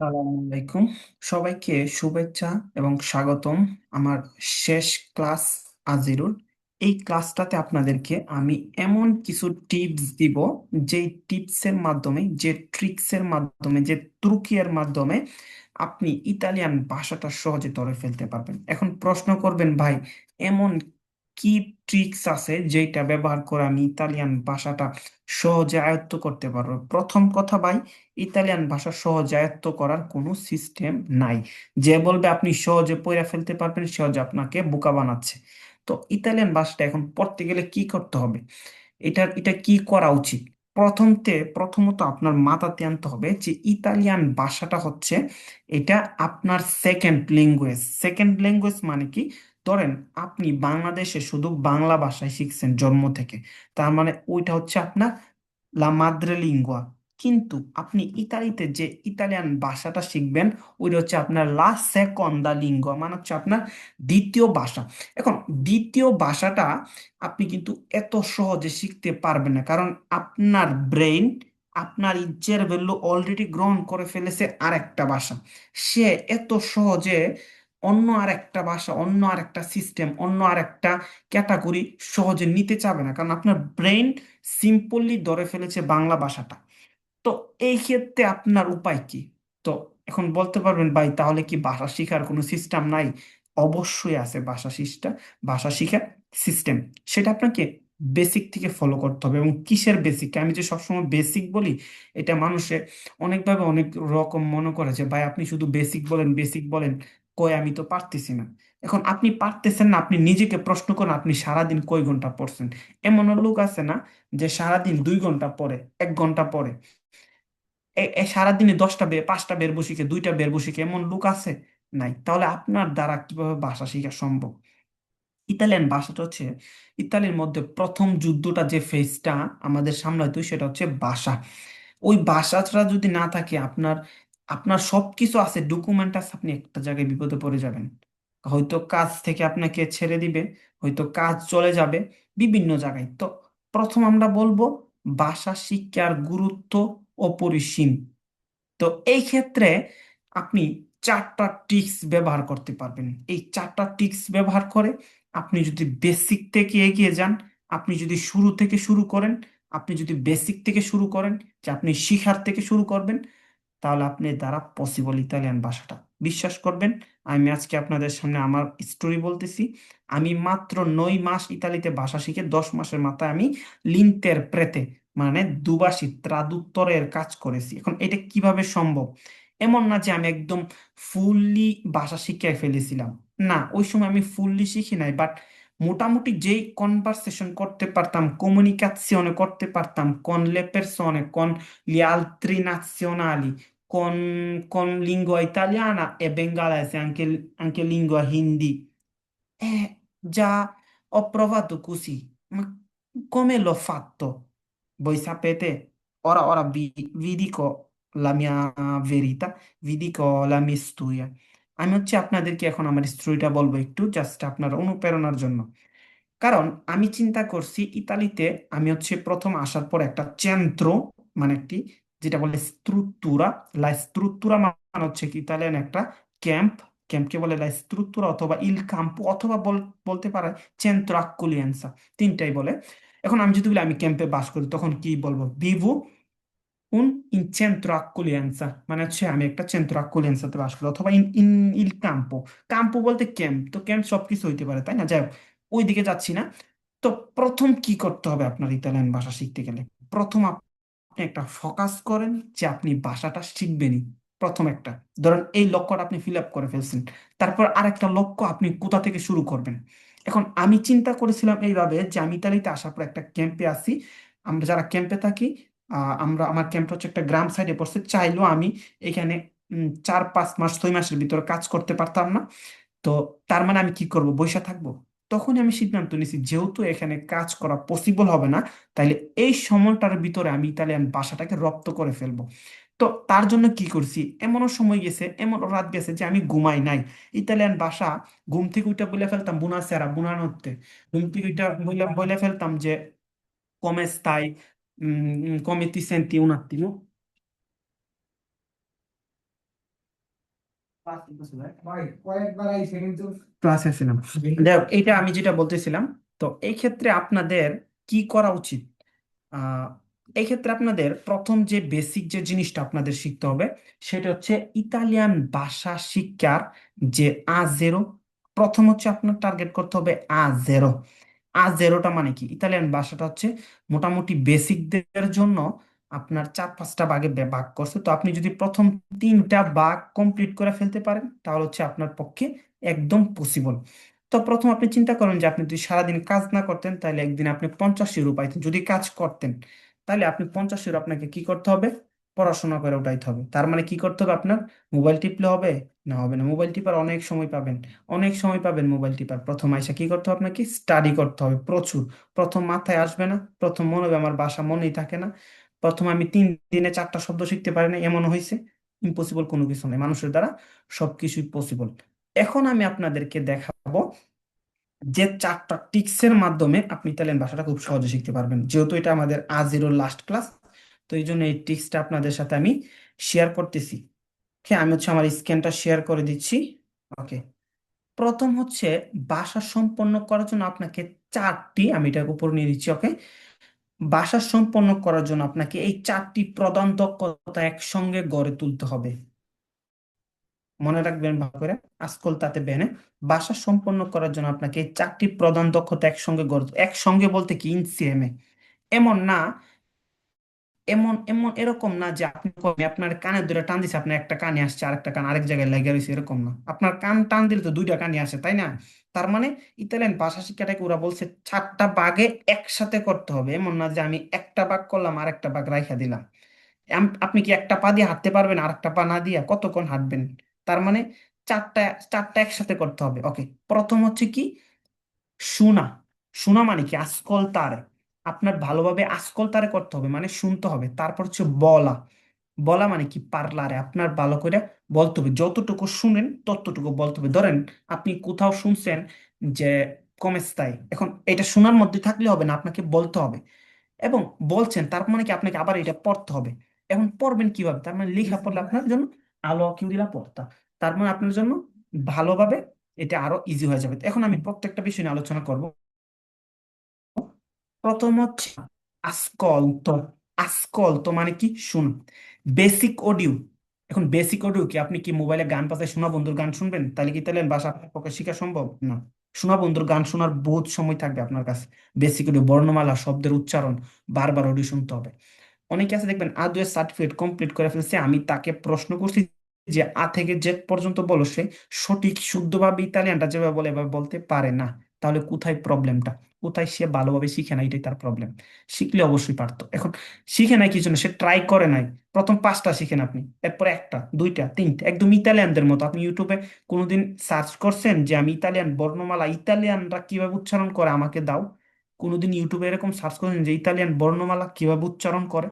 সালামু আলাইকুম। সবাইকে শুভেচ্ছা এবং স্বাগতম আমার শেষ ক্লাস আজিরুল। এই ক্লাসটাতে আপনাদেরকে আমি এমন কিছু টিপস দিব, যেই টিপসের মাধ্যমে, যে ট্রিক্সের মাধ্যমে, যে ত্রুকিয়ের মাধ্যমে আপনি ইতালিয়ান ভাষাটা সহজে ধরে ফেলতে পারবেন। এখন প্রশ্ন করবেন, ভাই, এমন কি ট্রিক্স আছে যেটা ব্যবহার করে আমি ইতালিয়ান ভাষাটা সহজে আয়ত্ত করতে পারব? প্রথম কথা ভাই, ইতালিয়ান ভাষা সহজে আয়ত্ত করার কোনো সিস্টেম নাই। যে বলবে আপনি সহজে পড়ে ফেলতে পারবেন, সহজে আপনাকে বোকা বানাচ্ছে। তো ইতালিয়ান ভাষাটা এখন পড়তে গেলে কি করতে হবে? এটা এটা কি করা উচিত? প্রথমতে, প্রথমত আপনার মাথাতে আনতে হবে যে ইতালিয়ান ভাষাটা হচ্ছে এটা আপনার সেকেন্ড ল্যাঙ্গুয়েজ সেকেন্ড ল্যাঙ্গুয়েজ মানে কি? ধরেন আপনি বাংলাদেশে শুধু বাংলা ভাষায় শিখছেন জন্ম থেকে, তার মানে ওইটা হচ্ছে আপনার লা মাদ্রে লিঙ্গুয়া কিন্তু আপনি ইতালিতে যে ইতালিয়ান ভাষাটা শিখবেন, ওইটা হচ্ছে আপনার লা সেকন্ডা লিঙ্গুয়া মানে হচ্ছে আপনার দ্বিতীয় ভাষা। এখন দ্বিতীয় ভাষাটা আপনি কিন্তু এত সহজে শিখতে পারবেন না, কারণ আপনার ব্রেইন, আপনার ইচ্ছের ভ্যালু অলরেডি গ্রহণ করে ফেলেছে আরেকটা ভাষা। সে এত সহজে অন্য আর একটা ভাষা, অন্য আর একটা সিস্টেম অন্য আর একটা ক্যাটাগরি সহজে নিতে চাবে না। কারণ আপনার ব্রেইন সিম্পলি ধরে ফেলেছে বাংলা ভাষাটা। তো এই ক্ষেত্রে আপনার উপায় কি? তো এখন বলতে পারবেন, ভাই, তাহলে কি ভাষা শেখার কোনো সিস্টেম নাই? অবশ্যই আছে ভাষা শিক্ষা ভাষা শিখার সিস্টেম সেটা আপনাকে বেসিক থেকে ফলো করতে হবে। এবং কিসের বেসিক আমি যে সবসময় বেসিক বলি, এটা মানুষে অনেকভাবে অনেক রকম মনে করে যে, ভাই, আপনি শুধু বেসিক বলেন বেসিক বলেন। কই আমি তো পারতেছি না। এখন আপনি পারতেছেন না, আপনি নিজেকে প্রশ্ন করেন, আপনি সারাদিন কয় ঘণ্টা পড়ছেন? এমনও লোক আছে না যে সারাদিন দুই ঘণ্টা পড়ে, এক ঘণ্টা পড়ে। সারাদিনে দশটা বে পাঁচটা বের বসিকে দুইটা বের বসিকে এমন লোক আছে নাই? তাহলে আপনার দ্বারা কীভাবে ভাষা শেখা সম্ভব? ইতালিয়ান ভাষাটা হচ্ছে, ইতালির মধ্যে প্রথম যুদ্ধটা যে ফেজটা আমাদের সামলাইতো সেটা হচ্ছে ভাষা। ওই ভাষাটা যদি না থাকে, আপনার আপনার সব কিছু আছে ডকুমেন্ট আছে, আপনি একটা জায়গায় বিপদে পড়ে যাবেন। হয়তো কাজ থেকে আপনাকে ছেড়ে দিবে, হয়তো কাজ চলে যাবে বিভিন্ন জায়গায়। তো প্রথম আমরা বলব, ভাষা শিক্ষার গুরুত্ব অপরিসীম। তো এই ক্ষেত্রে আপনি চারটা ট্রিক্স ব্যবহার করতে পারবেন। এই চারটা ট্রিক্স ব্যবহার করে আপনি যদি বেসিক থেকে এগিয়ে যান, আপনি যদি শুরু থেকে শুরু করেন, আপনি যদি বেসিক থেকে শুরু করেন, যে আপনি শিখার থেকে শুরু করবেন তাহলে আপনি দ্বারা পসিবল ইতালিয়ান ভাষাটা। বিশ্বাস করবেন, আমি আজকে আপনাদের সামনে আমার স্টোরি বলতেছি। আমি মাত্র নয় মাস ইতালিতে ভাষা শিখে দশ মাসের মাথায় আমি লিনতের প্রেতে মানে দুবাসী ত্রাদুত্তরের কাজ করেছি। এখন এটা কীভাবে সম্ভব? এমন না যে আমি একদম ফুললি ভাষা শিখে ফেলেছিলাম। না, ওই সময় আমি ফুললি শিখি নাই বাট মোটামুটি যেই কনভারসেশন করতে পারতাম কমিউনিকেশনে করতে পারতাম con le persone con gli altri nazionali con, con lingua italiana e bengalese anche, anche lingua hindi eh, già ho provato così ma come l'ho fatto voi sapete ora, ora vi, vi dico la mia verità vi dico la mia storia আমি হচ্ছে আপনাদেরকে এখন আমার স্টোরিটা বলব একটু just আপনার অনুপ্রেরণার জন্য। কারণ আমি চিন্তা করছি, ইতালিতে আমি হচ্ছে প্রথম আসার পর একটা চেন্ত্র মানে একটি, যেটা বলে স্ত্রুত্তুরা লা স্ত্রুত্তুরা মানে হচ্ছে কি ইতালিয়ান একটা ক্যাম্প ক্যাম্পকে বলে লা স্ত্রুত্তুরা অথবা ইল কাম্পো অথবা বল- বলতে পারে চেন্ত্র আক্কুলিয়েন্সা তিনটাই বলে। এখন আমি যদি বলি আমি ক্যাম্পে বাস করি, তখন কি বলব? ভিভু un in centro accoglienza. মানে হচ্ছে আমি একটা centro accoglienzaতে বাস করি অথবা ইন ইন ইল ক্যাম্পো ক্যাম্পো বলতে ক্যাম্প তো ক্যাম্প সবকিছু হইতে পারে তাই না যাই হোক ওই দিকে যাচ্ছি না তো প্রথম কি করতে হবে আপনার ইতালিয়ান ভাষা শিখতে গেলে প্রথম আপনি একটা ফোকাস করেন যে আপনি ভাষাটা শিখবেনই প্রথম একটা ধরেন এই লক্ষ্যটা আপনি ফিল আপ করে ফেলছেন তারপর আরেকটা লক্ষ্য আপনি কোথা থেকে শুরু করবেন এখন আমি চিন্তা করেছিলাম এইভাবে যে আমি ইতালিতে আসার পর একটা ক্যাম্পে আসি আমরা যারা ক্যাম্পে থাকি আমরা আমার ক্যাম্পটা হচ্ছে একটা গ্রাম সাইডে পড়ছে। চাইলেও আমি এখানে চার পাঁচ মাস, ছয় মাসের ভিতরে কাজ করতে পারতাম না। তো তার মানে আমি কি করব? বসে থাকব। তখন আমি সিদ্ধান্ত নিয়েছি, যেহেতু এখানে কাজ করা পসিবল হবে না, তাইলে এই সময়টার ভিতরে আমি ইতালিয়ান ভাষাটাকে রপ্ত করে ফেলব। তো তার জন্য কি করছি? এমনও সময় গেছে এমন রাত গেছে যে আমি ঘুমাই নাই। ইতালিয়ান ভাষা ঘুম থেকে উঠে বলে ফেলতাম, বুনা সেরা, বুনা নড়তে ঘুম থেকে উঠে বলে ফেলতাম যে come stai Mm, come ti senti un attimo? ক্লাসে এইটা আমি যেটা বলতেছিলাম তো এই ক্ষেত্রে আপনাদের কি করা উচিত আহ এই ক্ষেত্রে আপনাদের প্রথম যে বেসিক যে জিনিসটা আপনাদের শিখতে হবে সেটা হচ্ছে ইতালিয়ান ভাষা শিক্ষার যে আ জেরো প্রথম হচ্ছে আপনার টার্গেট করতে হবে আ জেরো আ জেরোটা মানে কি? ইতালিয়ান ভাষাটা হচ্ছে মোটামুটি বেসিকদের জন্য আপনার চার পাঁচটা ভাগে ভাগ করছে। তো আপনি যদি প্রথম তিনটা ভাগ কমপ্লিট করে ফেলতে পারেন, তাহলে হচ্ছে আপনার পক্ষে একদম পসিবল তো প্রথম আপনি চিন্তা করেন যে আপনি যদি সারাদিন কাজ না করতেন, তাহলে একদিন আপনি পঞ্চাশ ইউরো পাইতেন। যদি কাজ করতেন, তাহলে আপনি পঞ্চাশ ইউরো আপনাকে কি করতে হবে? পড়াশোনা করে উঠাইতে হবে। তার মানে কি করতে হবে আপনার? মোবাইল টিপলে হবে? না হবে না। মোবাইল টিপার অনেক সময় পাবেন। অনেক সময় পাবেন মোবাইল টিপার। প্রথম আইসা কি করতে হবে আপনাকে? স্টাডি করতে হবে প্রচুর। প্রথম মাথায় আসবে না। প্রথম মনে হবে আমার বাসা মনেই থাকে না। প্রথম আমি তিন দিনে চারটা শব্দ শিখতে পারি না এমন হয়েছে ইম্পসিবল কোনো কিছু নেই। মানুষের দ্বারা সবকিছুই পসিবল এখন আমি আপনাদেরকে দেখাবো যে চারটা টিক্সের মাধ্যমে আপনি ইতালিয়ান ভাষাটা খুব সহজে শিখতে পারবেন। যেহেতু এটা আমাদের আজিরোর লাস্ট ক্লাস তো এই জন্য এই টিক্সটা আপনাদের সাথে আমি শেয়ার করতেছি। ওকে আমি হচ্ছে আমার স্ক্যানটা শেয়ার করে দিচ্ছি। ওকে প্রথম হচ্ছে ভাষা সম্পন্ন করার জন্য আপনাকে চারটি, আমি এটা উপর নিয়ে দিচ্ছি ওকে ভাষা সম্পন্ন করার জন্য আপনাকে এই চারটি প্রধান দক্ষতা একসঙ্গে গড়ে তুলতে হবে। মনে রাখবেন ভালো করে, আজকাল তাতে বেনে বাসা সম্পন্ন করার জন্য আপনাকে এই চারটি প্রধান দক্ষতা একসঙ্গে গড়ে, একসঙ্গে বলতে কি ইনসিএমে এমন না এমন এমন এরকম না যে আপনি আপনার কানে ধরে টান দিছে, আপনার একটা কানে আসছে আর একটা কান আরেক জায়গায় লেগে রয়েছে এরকম না। আপনার কান টান দিলে তো দুইটা কানে আসে, তাই না? তার মানে ইতালিয়ান ভাষা শিক্ষাটাকে ওরা বলছে চারটা বাঘে একসাথে করতে হবে। এমন না যে আমি একটা বাঘ করলাম আর একটা বাঘ রাইখা দিলাম। আপনি কি একটা পা দিয়ে হাঁটতে পারবেন আর একটা পা না দিয়ে কতক্ষণ হাঁটবেন? তার মানে চারটা চারটা একসাথে করতে হবে। ওকে, প্রথম হচ্ছে কি? শোনা শোনা মানে কি? আস্কলতারে আপনার ভালোভাবে আস্কলতারে করতে হবে মানে শুনতে হবে। তারপর হচ্ছে বলা। বলা মানে কি? পার্লারে আপনার ভালো করে বলতে হবে। যতটুকু শুনেন, ততটুকু বলতে হবে। ধরেন আপনি কোথাও শুনছেন যে কমেস্তাই এখন এটা শোনার মধ্যে থাকলে হবে না, আপনাকে বলতে হবে। এবং বলছেন, তার মানে কি আপনাকে আবার এটা পড়তে হবে। এখন পড়বেন কীভাবে? তার মানে লেখা পড়লে আপনার জন্য আলো কিউরিলা পড়তা। তার মানে আপনার জন্য ভালোভাবে এটা আরও ইজি হয়ে যাবে। এখন আমি প্রত্যেকটা বিষয় নিয়ে আলোচনা করব। প্রথম হচ্ছে আসকল্প আসকল্প মানে কি? শুন। বেসিক অডিও এখন বেসিক অডিও কি? আপনি কি মোবাইলে গান বাজায় শোনা বন্ধুর গান শুনবেন? তাহলে কি ইতালিয়ান ভাষা আপনার পক্ষে শেখা সম্ভব? না। শোনা বন্ধুর গান শোনার বহুত সময় থাকবে আপনার কাছে। বেসিক অডিও বর্ণমালা, শব্দের উচ্চারণ, বারবার অডিও শুনতে হবে। অনেকে আছে, দেখবেন আ দুয়ের সার্টিফিকেট কমপ্লিট করে ফেলছে, আমি তাকে প্রশ্ন করছি যে, আ থেকে জেড পর্যন্ত বলো সে সঠিক, শুদ্ধভাবে ইতালিয়ানটা যেভাবে বলে, এভাবে বলতে পারে না। তাহলে কোথায় প্রবলেমটা কোথায় সে ভালোভাবে শিখে না, এটাই তার প্রবলেম শিখলে অবশ্যই পারতো। এখন শিখে নাই কিছু না, সে ট্রাই করে নাই। প্রথম পাঁচটা শিখেন আপনি, এরপর একটা, দুইটা, তিনটা, একদম ইতালিয়ানদের মতো। আপনি ইউটিউবে কোনোদিন সার্চ করছেন যে, আমি ইতালিয়ান, বর্ণমালা ইতালিয়ানরা কীভাবে উচ্চারণ করে? আমাকে দাও। কোনোদিন ইউটিউবে এরকম সার্চ করছেন যে, ইতালিয়ান বর্ণমালা কীভাবে উচ্চারণ করে?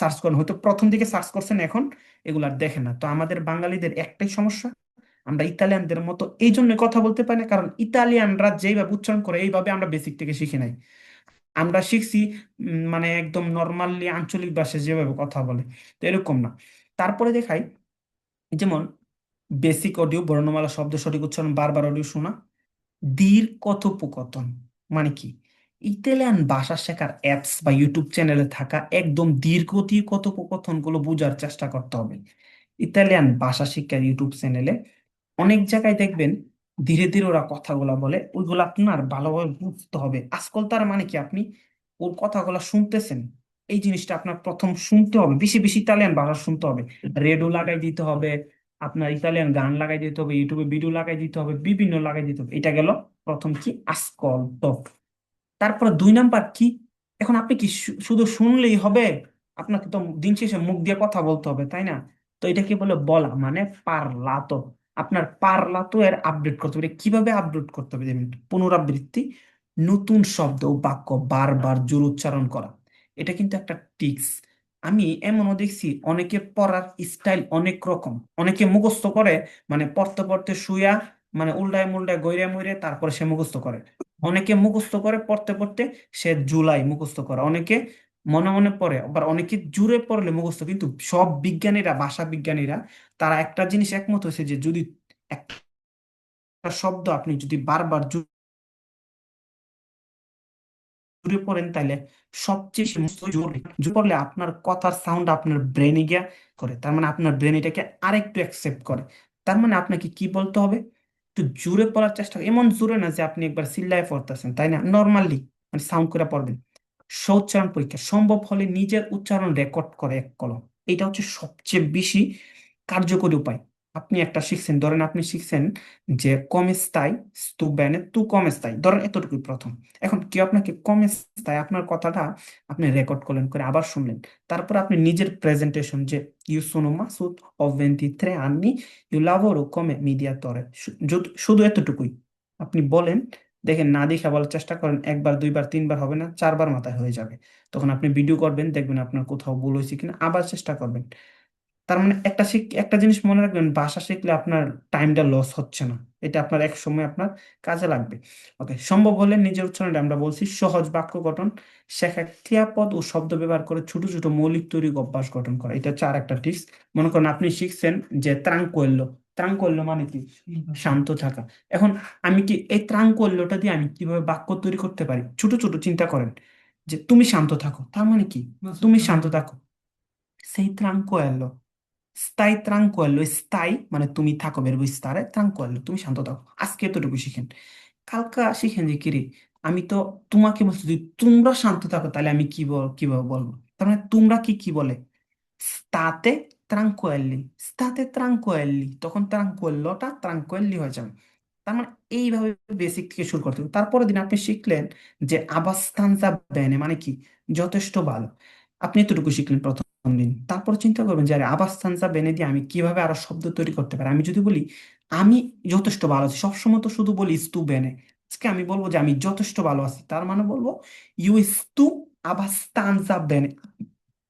সার্চ করেন। হয়তো প্রথম দিকে সার্চ করছেন, এখন এগুলো আর দেখেন না। তো আমাদের বাঙালিদের একটাই সমস্যা আমরা ইতালিয়ানদের মতো এই জন্য কথা বলতে পারি না, কারণ ইতালিয়ানরা যেভাবে উচ্চারণ করে, এইভাবে আমরা বেসিক থেকে শিখি নাই। আমরা শিখছি মানে একদম নর্মালি আঞ্চলিক ভাষায় যেভাবে কথা বলে, তো এরকম না। তারপরে দেখাই, যেমন বেসিক অডিও বর্ণমালা, শব্দ, সঠিক উচ্চারণ, বারবার অডিও শোনা দীর কথোপকথন মানে কি? ইতালিয়ান ভাষা শেখার অ্যাপস বা ইউটিউব চ্যানেলে থাকা একদম দীর্ঘতি কথোপকথনগুলো বোঝার চেষ্টা করতে হবে। ইতালিয়ান ভাষা শিক্ষার ইউটিউব চ্যানেলে অনেক জায়গায় দেখবেন ধীরে ধীরে ওরা কথাগুলো বলে, ওইগুলো আপনার ভালোভাবে বুঝতে হবে। আজকাল তার মানে কি? আপনি ওর কথাগুলো শুনতেছেন, এই জিনিসটা আপনার প্রথম শুনতে হবে। বেশি বেশি ইতালিয়ান ভাষা শুনতে হবে। রেডিও লাগাই দিতে হবে, আপনার ইতালিয়ান গান লাগাই দিতে হবে ইউটিউবে ভিডিও লাগাই দিতে হবে, বিভিন্ন লাগাই দিতে হবে। এটা গেল প্রথম কি? আসকল্প তারপরে দুই নাম্বার কি? এখন আপনি কি শুধু শুনলেই হবে? আপনাকে তো দিন শেষে মুখ দিয়ে কথা বলতে হবে, তাই না? তো এটাকে বলে বলা মানে পারলাতো আপনার পারলাতো এর আপডেট করতে হবে। কীভাবে আপডেট করতে হবে পুনরাবৃত্তি, নতুন শব্দ ও বাক্য বারবার জোর উচ্চারণ করা। এটা কিন্তু একটা টিক্স আমি এমনও দেখছি, অনেকে পড়ার স্টাইল অনেক রকম। অনেকে মুখস্থ করে মানে পড়তে পড়তে শুয়া মানে উল্টায় মুল্টায় গৈরে মইরে তারপরে সে মুখস্থ করে। অনেকে মুখস্থ করে, পড়তে পড়তে সে জুলাই মুখস্থ করে। অনেকে মনে মনে পড়ে, আবার অনেকে জুড়ে পড়লে মুখস্থ, কিন্তু সব বিজ্ঞানীরা, ভাষা বিজ্ঞানীরা, তারা একটা জিনিস একমত হয়েছে যে যদি একটা শব্দ আপনি যদি বারবার জুড়ে পড়েন তাহলে সবচেয়ে জোরে পড়লে আপনার কথার সাউন্ড আপনার ব্রেনে গিয়া করে, তার মানে আপনার ব্রেন এটাকে আরেকটু অ্যাকসেপ্ট করে। তার মানে আপনাকে কি বলতে হবে? একটু জোরে পড়ার চেষ্টা এমন জোরে না যে আপনি একবার চিল্লায় পড়তেছেন, তাই না? নর্মালি মানে সাউন্ড করে পড়বেন। সৌচ্চারণ পরীক্ষা, সম্ভব হলে নিজের উচ্চারণ রেকর্ড করে এক কলম। এটা হচ্ছে সবচেয়ে বেশি কার্যকরী উপায়। আপনি একটা শিখছেন, ধরেন আপনি শিখছেন যে কম স্থায়ী স্তু ব্যানে তু কম স্থায়ী, ধরেন এতটুকুই প্রথম। এখন কেউ আপনাকে কম স্থায়ী আপনার কথাটা আপনি রেকর্ড করলেন, করে আবার শুনলেন। তারপর আপনি নিজের প্রেজেন্টেশন যে ইউ sono Masud ho 23 anni ইউ lavoro come mediatore শু- যদ- শুধু এতটুকুই। আপনি বলেন দেখেন না দেখে বলার চেষ্টা করেন, একবার, দুইবার, তিনবার হবে না, চারবার মাথায় হয়ে যাবে। তখন আপনি ভিডিও করবেন, দেখবেন আপনার কোথাও ভুল হয়েছে কিনা, আবার চেষ্টা করবেন। তার মানে একটা শিখ, একটা জিনিস মনে রাখবেন, ভাষা শিখলে আপনার টাইমটা লস হচ্ছে না। এটা আপনার এক সময় আপনার কাজে লাগবে। ওকে সম্ভব হলে নিজের উচ্চারণে আমরা বলছি সহজ বাক্য গঠন, শেখা ক্রিয়াপদ ও শব্দ ব্যবহার করে ছোট ছোট মৌলিক তৈরি অভ্যাস গঠন করা। এটা চার একটা টিপস মনে করেন আপনি শিখছেন যে ত্রাঙ্কোয়েল্লো ত্রাঙ্কোয়েল্লো মানে কি শান্ত থাকা। এখন আমি কি এই ত্রাঙ্কোয়েল্লোটা দিয়ে আমি কীভাবে বাক্য তৈরি করতে পারি? ছোট ছোট চিন্তা করেন যে তুমি শান্ত থাকো। তার মানে কি? তুমি শান্ত থাকো। সেই tranquillo stai tranquillo স্থায়ী মানে তুমি থাকো verbo stare tranquillo তুমি শান্ত থাকো। আজকে এতটুকু শিখেন। কালকা শিখেন যে কিরে আমি তো তোমাকে বলছি যদি তোমরা শান্ত থাকো তাহলে আমি কি বল কীভাবে বলব? তার মানে তোমরা কি কি বলে? state tranquilli, state tranquilli, তখন tranquilloটা tranquilli হয়ে যাবে। তার মানে এইভাবে বেসিক থেকে শুরু করতে হবে। তারপরের দিন আপনি শিখলেন যে আবাস্তানজা বেনে মানে কি? যথেষ্ট ভালো। আপনি এতটুকু শিখলেন প্রথম দিন। তারপর চিন্তা করবেন যে, আরে আবাস্তানজা বেনে দিয়ে আমি কীভাবে আরও শব্দ তৈরি করতে পারি? আমি যদি বলি, আমি যথেষ্ট ভালো আছি। সবসময় তো শুধু বলি, স্তু বেনে আজকে আমি বলব যে, আমি যথেষ্ট ভালো আছি। তার মানে বলব ইউ স্তু আবাস্তানজা বেনে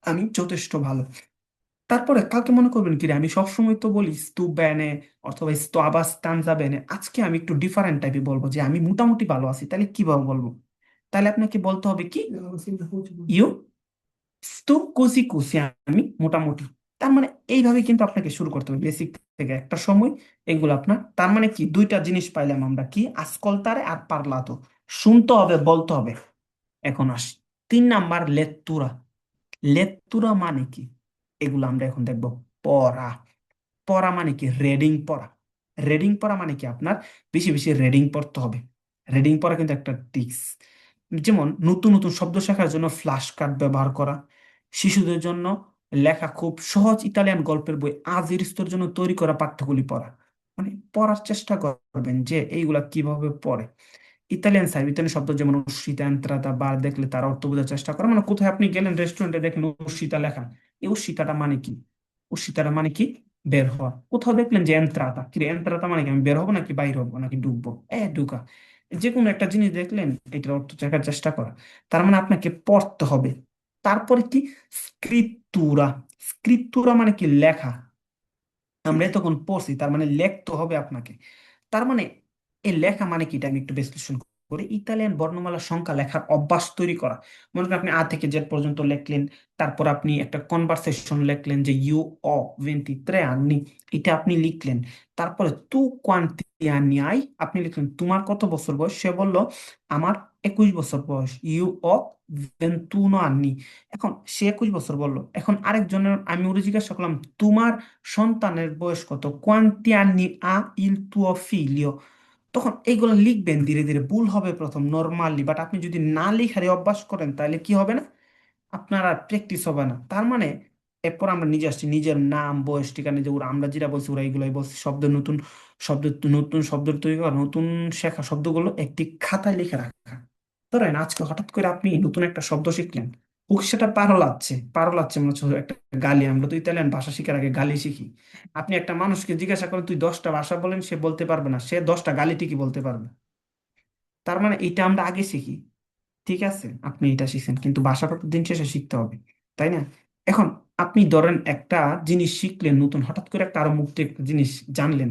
আমি যথেষ্ট ভালো। তারপরে কালকে মনে করবেন কি রে, আমি সবসময় তো বলি স্তু বেনে অথবা স্তু আবাস্তানজা বেনে আজকে আমি একটু ডিফারেন্ট টাইপে বলব যে আমি মোটামুটি ভালো আছি। তাহলে কীভাবে বলব? তাহলে আপনাকে বলতে হবে কি? ইউ স্তু কুসি কুসি আমি মোটামুটি। তার মানে এইভাবে কিন্তু আপনাকে শুরু করতে হবে বেসিক থেকে একটা সময়। এগুলো আপনার তার মানে কি? দুইটা জিনিস পাইলাম আমরা কি? আসকলতারে আর পারলাতো শুনতে হবে বলতে হবে। এখন আসি তিন নাম্বার লেত্তুরা। লেত্তুরা মানে কি? এগুলো আমরা এখন দেখব পড়া। পড়া মানে কি? রেডিং পড়া। রেডিং পড়া মানে কি? আপনার বেশি বেশি রেডিং পড়তে হবে। রেডিং পড়া কিন্তু একটা টিক্স যেমন নতুন নতুন শব্দ শেখার জন্য ফ্ল্যাশ কার্ড ব্যবহার করা। শিশুদের জন্য লেখা খুব সহজ ইতালিয়ান গল্পের বই আজিরিস্তোর জন্য তৈরি করা পাঠ্যগুলি পড়া। মানে পড়ার চেষ্টা করবেন যে এইগুলা কীভাবে পড়ে। ইতালিয়ান সাইড ইতালিয়ান শব্দ যেমন উশিতা বার দেখলে তার অর্থ বোঝার চেষ্টা করা। মানে কোথায় আপনি গেলেন রেস্টুরেন্টে দেখেন উশিতা লেখা। এই উশিতাটা মানে কি? উশিতাটা মানে কি? বের হওয়া। কোথাও দেখলেন যে এন্ত্রাতা। কি এন্ত্রাতা মানে কি? আমি বের হব নাকি বাইর হব নাকি ঢুকবো এ ঢুকা যে কোনো একটা জিনিস দেখলেন, এটার অর্থ দেখার চেষ্টা করা। তার মানে আপনাকে পড়তে হবে। তারপরে কি? স্ক্রিপ্তুরা। স্ক্রিপ্তুরা মানে কি? লেখা। আমরা এতক্ষণ পড়ছি, তার মানে লিখতে হবে আপনাকে। তার মানে এই লেখা মানে কি? এটা আমি একটু বিশ্লেষণ করি ইতালিয়ান বর্ণমালা সংখ্যা লেখার অভ্যাস তৈরি করা। মনে করেন আপনি আ থেকে জেড পর্যন্ত লিখলেন, তারপর আপনি একটা কনভারসেশন লিখলেন যে ইউ অ ভেন্টিত্রে আননি এটা আপনি লিখলেন। তারপরে তু কোয়ান্টি আনি আই আপনি লিখলেন, তোমার কত বছর বয়স? সে বলল, আমার একুশ বছর বয়স, ইউ অ ভেন্তুনো আননি এখন সে একুশ বছর বলল, এখন আরেকজনের, আমি ওরে জিজ্ঞাসা করলাম, তোমার সন্তানের বয়স কত? আননি আ ইল তুও ফিলিও তখন এইগুলো লিখবেন, ধীরে ধীরে ভুল হবে প্রথম নর্মালি বাট আপনি যদি না লেখারে অভ্যাস করেন, তাহলে কি হবে না? আপনার আর প্র্যাকটিস হবে না। তার মানে এরপর আমরা নিজে আসছি, নিজের নাম, বয়স, ঠিকানা, যে ওরা, আমরা যেটা বলছি, ওরা এগুলোই বলছি। শব্দ নতুন শব্দ নতুন শব্দ তৈরি করা, নতুন শেখা শব্দগুলো একটি খাতায় লিখে রাখা। ধরেন আজকে হঠাৎ করে আপনি নতুন একটা শব্দ শিখলেন। ও সেটা পারলাচ্ছে? পারলাচ্ছে মনে হচ্ছে একটা গালি। আমরা তো ইতালিয়ান ভাষা শিখার আগে গালি শিখি। আপনি একটা মানুষকে জিজ্ঞাসা করেন, তুই দশটা ভাষা বলেন? সে বলতে পারবে না। সে দশটা গালি ঠিকই বলতে পারবে। তার মানে এটা আমরা আগে শিখি। ঠিক আছে, আপনি এটা শিখছেন, কিন্তু ভাষাটা তো দিন শেষে শিখতে হবে। তাই না? এখন আপনি ধরেন একটা জিনিস শিখলেন, নতুন হঠাৎ করে একটা আরও মুক্ত একটা জিনিস জানলেন।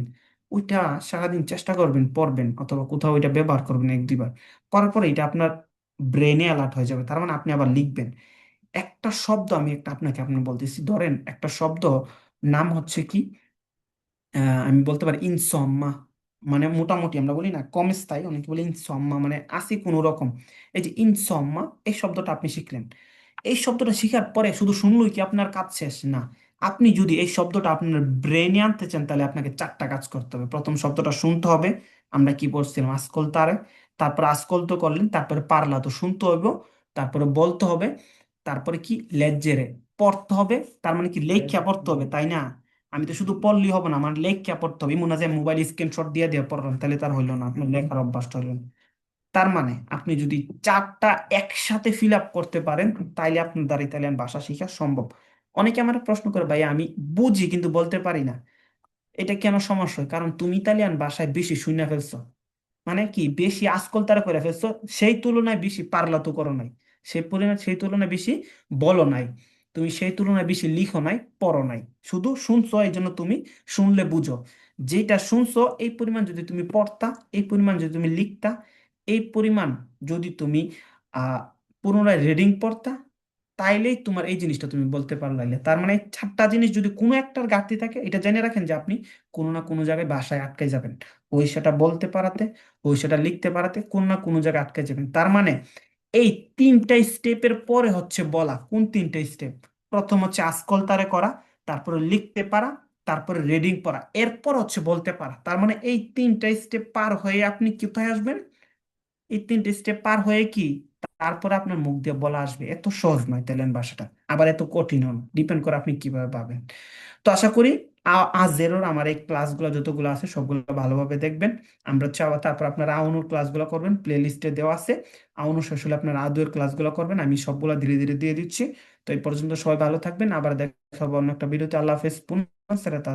ওইটা সারাদিন চেষ্টা করবেন, পড়বেন, অথবা কোথাও ওইটা ব্যবহার করবেন এক দুইবার। করার পরে এটা আপনার ব্রেনে অ্যালার্ট হয়ে যাবে। তার মানে আপনি আবার লিখবেন। একটা শব্দ, আমি একটা আপনাকে আপনি বলতেছি, ধরেন একটা শব্দ নাম হচ্ছে কি? আমি বলতে পারি ইনসম্মা মানে মোটামুটি আমরা বলি না, কম স্থায়ী, অনেকে বলি ইনসম্মা মানে আসি কোনো রকম। এই যে ইনসম্মা এই শব্দটা আপনি শিখলেন। এই শব্দটা শিখার পরে শুধু শুনলই কি আপনার কাজ শেষ? না। আপনি যদি এই শব্দটা আপনার ব্রেনে আনতে চান, তাহলে আপনাকে চারটা কাজ করতে হবে। প্রথম শব্দটা শুনতে হবে, আমরা কি বলছিলাম আসকল তারে। তারপর আসকল তো করলেন তারপরে পারলা তো শুনতে হবে তারপরে বলতে হবে তারপরে কি লেজ্জেরে পড়তে হবে তার মানে কি লেখা পড়তে হবে তাই না? আমি তো শুধু পড়লেই হবে না আমার লেখা পড়তে হবে মনে হয় মোবাইল স্ক্রিনশট দিয়ে দিয়ে পড়লাম তাহলে তার হইল না আপনার লেখার অভ্যাসটা হইল না। তার মানে আপনি যদি চারটা একসাথে ফিল আপ করতে পারেন তাইলে আপনার দ্বারা ইতালিয়ান ভাষা শেখা সম্ভব। অনেকে আমার প্রশ্ন করে ভাই আমি বুঝি কিন্তু বলতে পারি না। এটা কেন সমস্যা হয়? কারণ তুমি ইতালিয়ান ভাষায় বেশি শুনে ফেলছো। মানে কি বেশি আজকল তারা করে ফেলছো? সেই তুলনায় বেশি পারলা তো করো নাই। সেই পরিমাণ সেই তুলনায় বেশি বলো নাই। তুমি সেই তুলনায় বেশি লিখো নাই, পড়ো নাই। শুধু শুনছো, এই জন্য তুমি শুনলে বুঝো। যেটা শুনছো, এই পরিমাণ যদি তুমি পড়তা, এই পরিমাণ যদি তুমি লিখতা, এই পরিমাণ যদি তুমি পুনরায় রিডিং পড়তা, তাইলেই তোমার এই জিনিসটা তুমি বলতে পারলাইলে তার মানে চারটা জিনিস যদি কোনো একটার ঘাটতি থাকে, এটা জেনে রাখেন যে আপনি কোনো না কোনো জায়গায় বাসায় আটকে যাবেন। ওই সেটা বলতে পারাতে, ওই সেটা লিখতে পারাতে, কোন না কোনো জায়গায় আটকে যাবেন। তার মানে এই তিনটা স্টেপের পরে হচ্ছে বলা, কোন তিনটা স্টেপ প্রথম হচ্ছে আজকল আস্কলতারে করা, তারপরে লিখতে পারা, তারপরে রিডিং পড়া, এরপর হচ্ছে বলতে পারা। তার মানে এই তিনটা স্টেপ পার হয়ে আপনি কোথায় আসবেন? এই তিনটে স্টেপ পার হয়ে কি? তারপরে আপনার মুখ দিয়ে বলা আসবে। এত সহজ নয় ইতালিয়ান ভাষাটা। আবার এত কঠিনও না ডিপেন্ড করে আপনি কীভাবে পাবেন। তো আশা করি আ- আজ আমার এই ক্লাসগুলো যতগুলো আছে সবগুলো ভালোভাবে দেখবেন। আমরা চাওয়া তারপর আপনারা আউনুর ক্লাসগুলো করবেন প্লে লিস্টে দেওয়া আছে। আউনু শেষ হলে আপনারা আদুয়ের ক্লাসগুলো করবেন, আমি সবগুলো ধীরে ধীরে দিয়ে দিচ্ছি। তো এই পর্যন্ত সবাই ভালো থাকবেন, আবার দেখা হবে অন্য একটা ভিডিওতে। আল্লাহ হাফেজ। পুনঃ সেরা তা